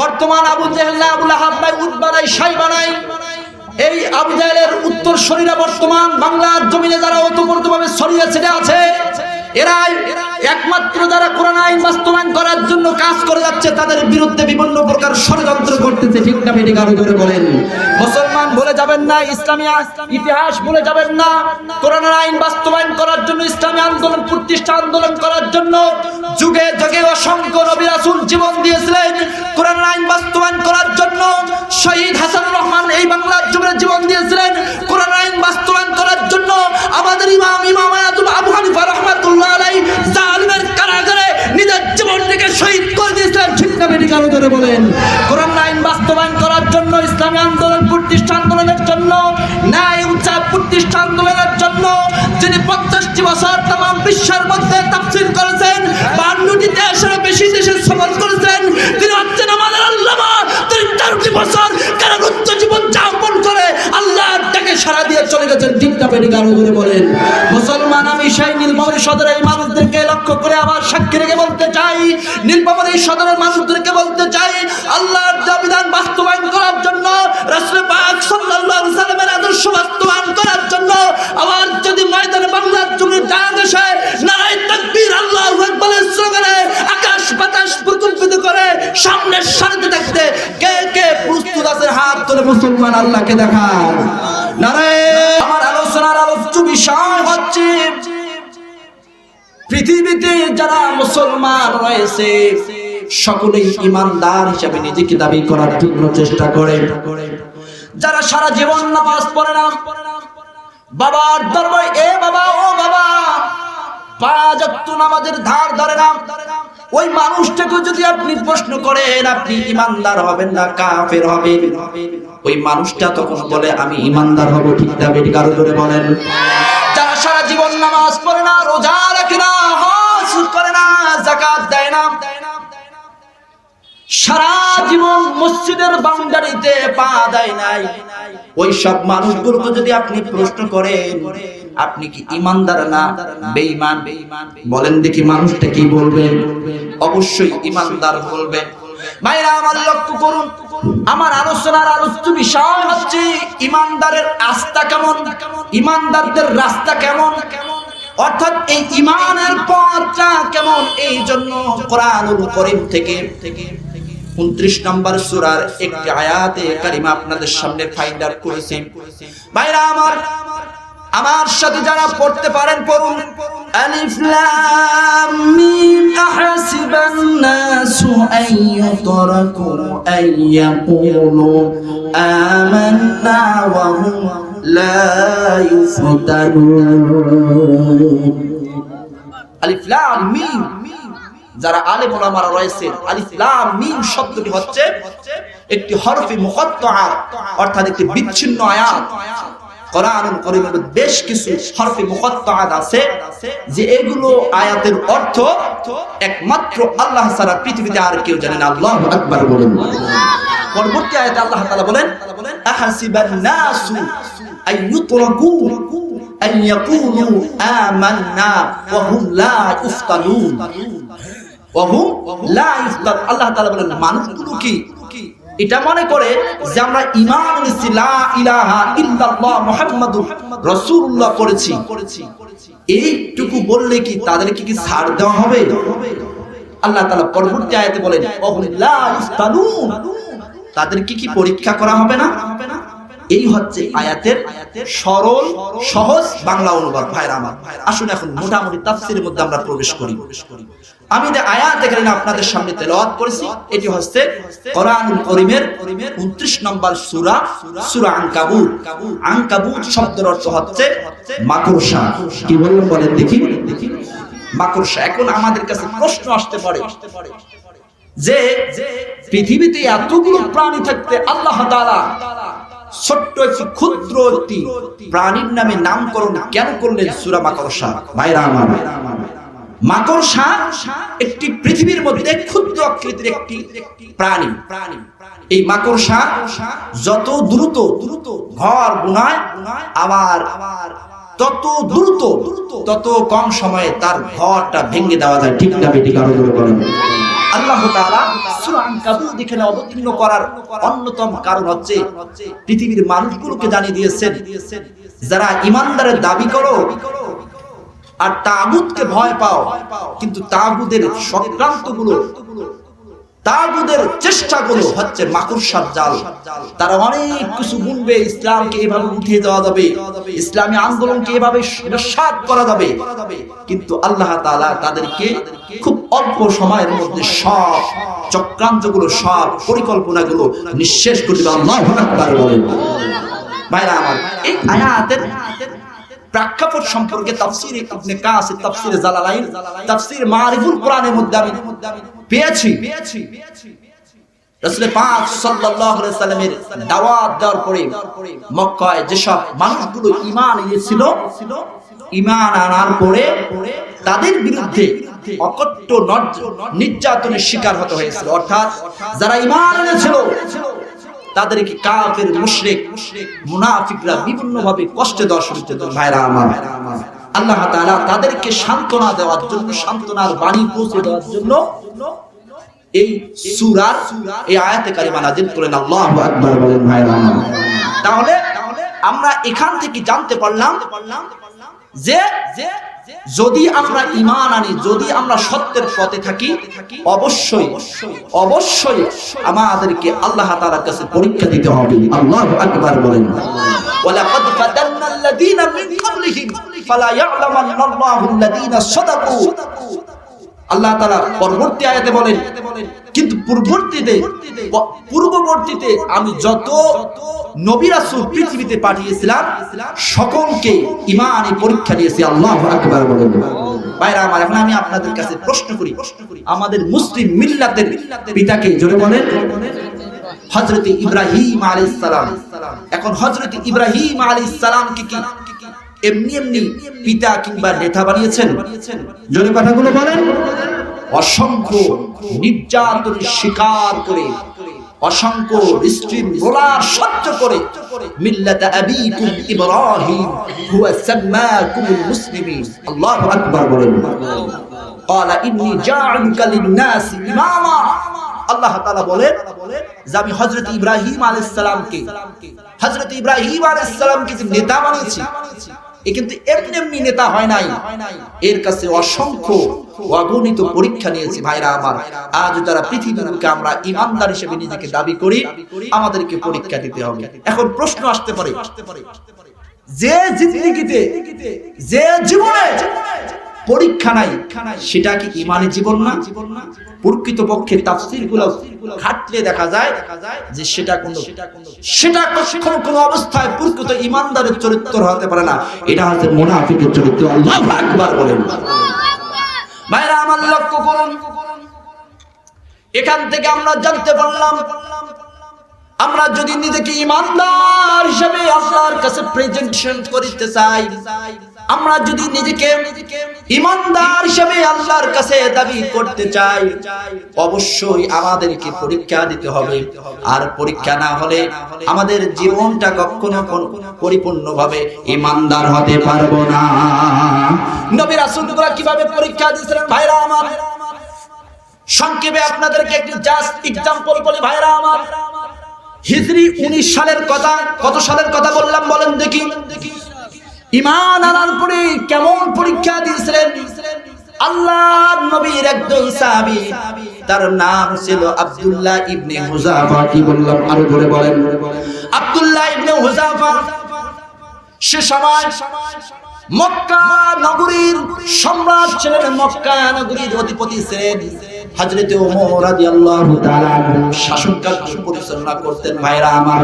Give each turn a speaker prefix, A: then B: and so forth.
A: বর্তমান আবু জেহেল না, আবুল আহাব নাই উদ্বা নাই, সাইবা নাই। এই আবু জাহেলের উত্তর শরীরা বর্তমান বাংলার জমিনে যারা ওতপ্রোতভাবে ছড়িয়ে ছেড়ে আছে, এরাই একমাত্র যারা কোরআন আইন বাস্তবায়ন করার জন্য কাজ করে যাচ্ছে, তাদের বিরুদ্ধে বিভিন্ন প্রকার ষড়যন্ত্র করতেছে। ঠিক না বলেন। মুসলমান বলে যাবেন না, ইসলামী ইতিহাস বলে যাবেন না। কোরআন আইন বাস্তবায়ন করার জন্য, ইসলামী আন্দোলন, প্রতিষ্ঠা আন্দোলন করার জন্য যুগে যুগে অসংখ্য নবী রাসূল জীবন দিয়েছিলেন। কোরআন আইন বাস্তবায়ন করার জন্য শহীদ হাসান রহমান এই বাংলার যুগে জীবন দিয়েছিলেন। কোরআন আইন বাস্তবায়ন করার জন্য আমাদের ইমাম ইমাম আয়াতুল আবু হানিফা রহমাতুল্লাহ আলাইহি জালিমের কারাগারে নিজের জীবনটাকে শহীদ করে দিয়েছিলেন। ঠিক না ধরে বলেন। কোরআন আইন বাস্তবায়ন করার জন্য ইসলামী আন্দোলন ঠিক না বেটি কারও বলেন। মুসলমান আমি সেই নীলমাবরী সদরের এই মানুষদেরকে লক্ষ্য করে আবার সাক্ষী রেখে বলতে চাই। নীলমাবরী সদরের মানুষদেরকে বলতে চাই, আল্লাহর দাবিদান বাস্তবায়ন করার জন্য পাক সাল্লাল্লাহু সাল্লামের আদর্শ বাস্তবায়ন করার জন্য আবার যদি ময়দানে বাংলার নারায় তাকবীর স্লোগানে আকাশ বাতাস প্রকম্পিত করে সারিতে থাকতে কে কে প্রস্তুত আছে হাত তুলে মুসলমান আল্লাহকে দেখান। নারায় পৃথিবীতে যারা মুসলমান রয়েছে, সকলেই ইমানদার হিসাবে নিজেকে দাবি করার তীব্র চেষ্টা করে। যারা সারা জীবন নামাজ পড়ে না, বাবার দরবারে, এ বাবা, ও বাবা পাঁচ নামাজের ধার ধরে না। ওই মানুষটাকে যদি আপনি প্রশ্ন করেন, আপনি ইমানদার হবেন না, কাফের হবেন? ওই মানুষটা তখন বলে, আমি ইমানদার হব ঠিক না বেটি কারও ধরে বলেন। যারা সারা জীবন নামাজ পড়ে জাকাত দেয় না। সারা জীবন মসজিদের বাউন্ডারিতে পা দেয় নাই। ওই সব মানুষগুলোকে যদি আপনি প্রশ্ন করেন, আপনি কি ইমানদার না বেঈমান? বলেন দেখি মানুষটা কি বলবে? অবশ্যই ইমানদার বলবে। ভাইরা আমার লক্ষ্য করুন। আমার আলোচনার আলোচ্য বিষয় হচ্ছে, ইমানদারের আস্থা কেমন? ইমানদারদের রাস্তা কেমন? অর্থাৎ এই ইমানের পথটা কেমন? এই জন্য কোরআনুল করিম থেকে উনত্রিশ নম্বর সুরার একটি আয়াতে কারিমা আপনাদের সামনে ফাইন্ড আউট করেছি। ভাইরা আমার আমার সাথে যারা পড়তে পারেন, পড়ুন। আলিফ লা ইফতানুন আলিফ লাম মিম। যারা আলেম ওলামারা রয়েছেন, আলিফ লাম মিম শব্দটি হচ্ছে একটি হরফে মুকত্তাআ অর্থাৎ একটি বিচ্ছিন্ন আয়াত। কোরআনুল কারীমের বেশ কিছু হরফে মুকত্তাআত আছে, যে এগুলো আয়াতের অর্থ একমাত্র আল্লাহ ছাড়া পৃথিবীতে আর কেউ জানেন আল্লাহু আকবার পরবর্তী আয়াতে আল্লাহ তাআলা বলেন আমান্না ওয়া হুম লা ইফতানুন ওয়াহুম লা ইফতার আল্লাহ তাআলা বলেন মানুষগুলো কি এটা মনে করে যে আমরা ঈমান এনেছি, লা ইলাহা ইল্লাল্লাহ মুহাম্মাদুর রাসূলুল্লাহ করেছি। এইটুকু বললে কি তাদেরকে কি ছাড় দেওয়া হবে? আল্লাহ তাআলা পরবর্তী আয়াতে বলেন ওয়াহুম লা তাদেরকে কি পরীক্ষা করা হবে না? এই হচ্ছে আয়াতের সরল, সহজ বাংলা অনুবাদ। ভাইরা আমার, আসুন এখন মোটামুটি তাফসিরের মধ্যে আমরা প্রবেশ করি। আমি যে আয়াত এখানে আপনাদের সামনে তেলাওয়াত করেছি, এটি হচ্ছে কোরআনুল কারীমের 29 নম্বর সূরা সূরা আনকাবুত। আনকাবুত শব্দের অর্থ হচ্ছে মাকড়সা। কি বললাম বলেন দেখি। মাকড়সা, এখন আমাদের কাছে প্রশ্ন আসতে পারে। যে পৃথিবীতে এতগুলো প্রাণী থাকতে আল্লাহ তাআলা ছোট্ট একটি ক্ষুদ্র একটি প্রাণীর নামে নামকরণ কেন করলেন সুরা মাকড়সা? মাকড়সা একটি পৃথিবীর মধ্যে ক্ষুদ্র আকৃতির একটি প্রাণী। প্রাণী এই মাকড়সা যত দ্রুত দ্রুত ঘর বুনায়, আবার আবার তত দ্রুত, তত কম সময়ে তার ঘরটা ভেঙে দেওয়া যায়। ঠিক না বেটি কারও বলেন। আল্লাহ তাআলা সূরা আনকাবুত এখানে অবতীর্ণ করার অন্যতম কারণ হচ্ছে পৃথিবীর মানুষগুলোকে জানিয়ে দিয়েছেন, যারা ইমানদারের দাবি করো আর তাগুতকে ভয় পাও, কিন্তু তাগুদের সক্রান্তগুলো তাগুদের চেষ্টাগুলো হচ্ছে মাকুরসার জাল। তারা অনেক কিছু গুনবে ইসলামকে এভাবে উঠিয়ে দেওয়া যাবে, ইসলামী আন্দোলনকে এভাবে সাত করা যাবে। কিন্তু আল্লাহ তাআলা তাদেরকে খুব অল্প সময়ের মধ্যে সব চক্রান্তগুলো, সব পরিকল্পনাগুলো নিঃশেষ করে দিবে আল্লাহু আকবার বলেন। ভাইরা আমার, এই আয়াতের প্রেক্ষাপট সম্পর্কে তাফসীরে ইবনে কাসির তাফসীরে জালালাইন, তাফসীর মারিফুল কোরআনের মধ্যে আমি পেয়েছি। রাসূল পাক সাল্লাল্লাহু আলাইহি সাল্লামের দাওয়াত দেওয়ার পরে মক্কায় যেসব মানুষগুলো ঈমান এনেছিল, ঈমান আনার পরে তাদের বিরুদ্ধে অকট্ট নির্যাতনের শিকার হতে হয়েছিল। অর্থাৎ যারা ঈমান এনেছিল তাদেরকে কাফের, মুশরিক, মুনাফিকরা বিভিন্ন ভাবে কষ্টে শুরু করতে ভাইরা আমার, আল্লাহ তাআলা তাদেরকে সান্ত্বনা দেওয়ার জন্য, সান্ত্বনার বাণী পৌঁছে দেওয়ার জন্য এই সূরার এই আয়াতে কারিমা নাযিল করেন। আল্লাহু আকবার বলেন, ভাইরা আমার। তাহলে আমরা এখান থেকে জানতে পারলাম যে যে যদি আমরা ইমান আনি, যদি আমরা সত্যের পথে থাকি, অবশ্যই অবশ্যই আমাদেরকে আল্লাহ তাআলার কাছে পরীক্ষা দিতে হবে। আল্লাহু আকবার বলেন। ওয়ালাকাদ ফাতান্না আল্লাযীনা ফালা ইয়ালামান্না আল্লাহু আল্লাযীনা সাদাকু। আল্লাহ তাআলা পরবর্তী আয়াতে বলেন, কিন্তু পূর্ববর্তীতে পূর্ববর্তীতে আমি যত পৃথিবীতে পাঠিয়েছিলাম, সকলকে ঈমানে পরীক্ষা দিয়েছি, আল্লাহু বলেন। আমার, এখন আমি আপনাদের কাছে প্রশ্ন করি। আমাদের মুসলিম মিল্লাতের পিতাকে জোরে বলেন। ইব্রাহিম আলাইহিস সালাম। এখন ইব্রাহিম সালাম কি কি এমনি এমনি পিতা কিংবা নেতা বানিয়েছেন জোরে কথাগুলো বলেন অসংখ্য নির্যাতনের শিকার করে অসংখ্য স্ট্রিম রোলার সহ্য করে মিল্লাত আবিকুম ইব্রাহিম হুয়া সাম্মাকুমুল মুসলিমিন আল্লাহু আকবার বলেন قال اني جاعلك للناس اماما আল্লাহ তাআলা বলেন যে আমি হযরত ইব্রাহিম আলাইহিস সালামকে হযরত ইব্রাহিম আলাইহিস সালামকে যে নেতা বানিয়েছি কিন্তু এমনি নেতা হয় নাই। এর কাছে অসংখ্য অগণিত পরীক্ষা নিয়েছি ভাইরা আমার। আজ যারা পৃথিবীকে আমরা ইমানদার হিসেবে নিজেকে দাবি করি, আমাদেরকে পরীক্ষা দিতে হবে। এখন প্রশ্ন আসতে পারে। যে জিন্দিগিতে, যে জীবনে পরীক্ষা নাই। সেটা কি ইমানের জীবন না? প্রকৃত পক্ষে তাফসিরগুলো খাটলে দেখা যায় যে সেটা কোন সেটা কখনো কোনো অবস্থায় প্রকৃত ইমানদারের চরিত্র হতে পারে না। এটা হচ্ছে মুনাফিকের চরিত্র। আল্লাহু আকবার বলেন। ভাইরা আমার লক্ষ্য করুন। এখান থেকে আমরা জানতে পারলাম, আমরা যদি নিজেকে ইমানদার হিসেবে আল্লাহর কাছে প্রেজেন্টেশন করতে চাই আমরা যদি নিজেকে ইমানদার হিসেবে আল্লাহর কাছে দাবি করতে চাই, অবশ্যই আমাদেরকে পরীক্ষা দিতে হবে। আর পরীক্ষা না হলে আমাদের জীবনটা কখনো পরিপূর্ণভাবে ইমানদার হতে পারব না। নবী রাসূলরা কীভাবে পরীক্ষা দিয়েছিলেন? ভাইরা আমার, সংক্ষেপে আপনাদেরকে একটি জাস্ট এক্সাম্পল বলি, ভাইরা আমার। হিজরি উনিশ সালের কথা, কত সালের কথা বললাম বলেন দেখি দেখি। ইমান আনার পরে কেমন পরীক্ষা দিয়েছিলেন? আল্লাহ নবীর একজন তার নাম ছিল আব্দুল্লাহ ইবনে হুজাফা। কি বললাম? আরও জোরে বলেন। আব্দুল্লাহ ইবনে হুজাফা, সে সময় মক্কা নগরীর সম্রাট ছিলেন, মক্কা নগরীর অধিপতি ছিলেন। ওমর শাসন পরিচালনা করতেন ভাইরা আমার।